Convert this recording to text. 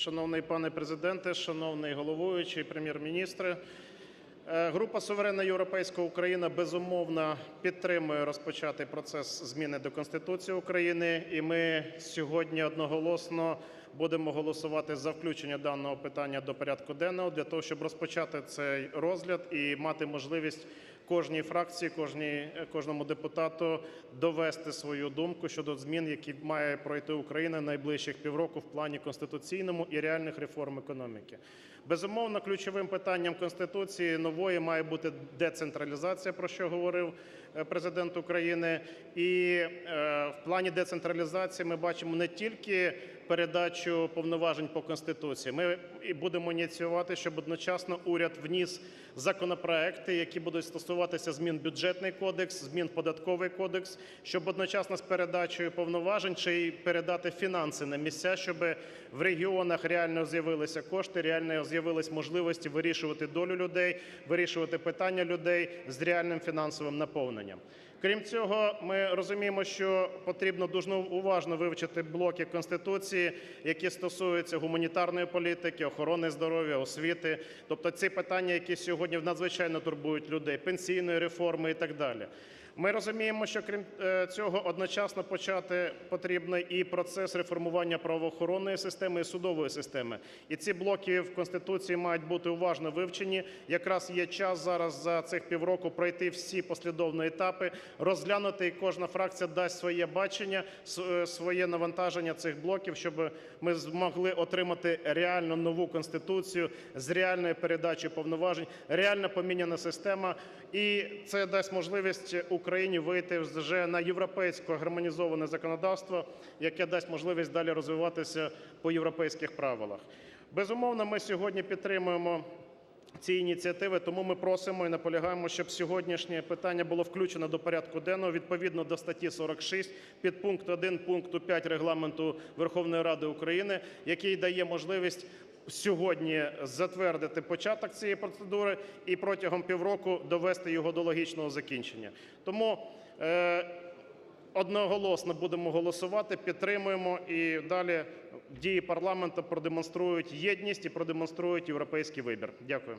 Шановний пане Президенте, шановний головуючий, прем'єр-міністре, Е, група Суверенна Європейська Україна безумовно підтримує розпочатий процес зміни до Конституції України. І ми сьогодні одноголосно будемо голосувати за включення даного питання до порядку денного для того, щоб розпочати цей розгляд і мати можливість кожній фракції, кожній, кожному депутату довести свою думку щодо змін, які має пройти Україна найближчих півроку в плані конституційному і реальних реформ економіки. Безумовно, ключовим питанням Конституції нової має бути децентралізація, про що говорив е, Президент України. І е, в плані децентралізації ми бачимо не тільки передачу повноважень по Конституції. Ми і будемо ініціювати, щоб одночасно уряд вніс законопроекти, які будуть стосуватися змін Бюджетний кодекс, змін Податковий кодекс, щоб одночасно з передачею повноважень й передати фінанси на місця, щоб в регіонах реально з'явилися кошти, реально з'явились можливості вирішувати долю людей, вирішувати питання людей з реальним фінансовим наповненням. Крім цього, ми розуміємо, що потрібно дуже уважно вивчити блоки Конституції, які стосуються гуманітарної політики, охорони здоров'я, освіти, тобто ці питання, які сьогодні надзвичайно турбують людей, пенсійної реформи і так далі. Ми розуміємо, що крім е, цього, одночасно почати потрібно і процес реформування правоохоронної системи і судової системи. І ці блоки в Конституції мають бути уважно вивчені. Якраз є час зараз за цих півроку пройти всі послідовні етапи, розглянути, і кожна фракція дасть своє бачення, е, своє навантаження цих блоків, щоб ми змогли отримати реально нову конституцію з реальною передачею повноважень, реально поміняна система, і це дасть можливість Україні вийти вже на європейське гармонізоване законодавство, яке дасть можливість далі розвиватися по європейських правилах. Безумовно, ми сьогодні підтримуємо ці ініціативи, тому ми просимо і наполягаємо, щоб сьогоднішнє питання було включено до порядку денного відповідно до статті 46 підпункт 1 пункту 5 Регламенту Верховної Ради України, який дає можливість сьогодні затвердити початок цієї процедури і протягом півроку довести його до логічного закінчення. Тому е, одноголосно будемо голосувати, підтримуємо і далі дії парламенту продемонструють єдність і продемонструють європейський вибір. Дякую.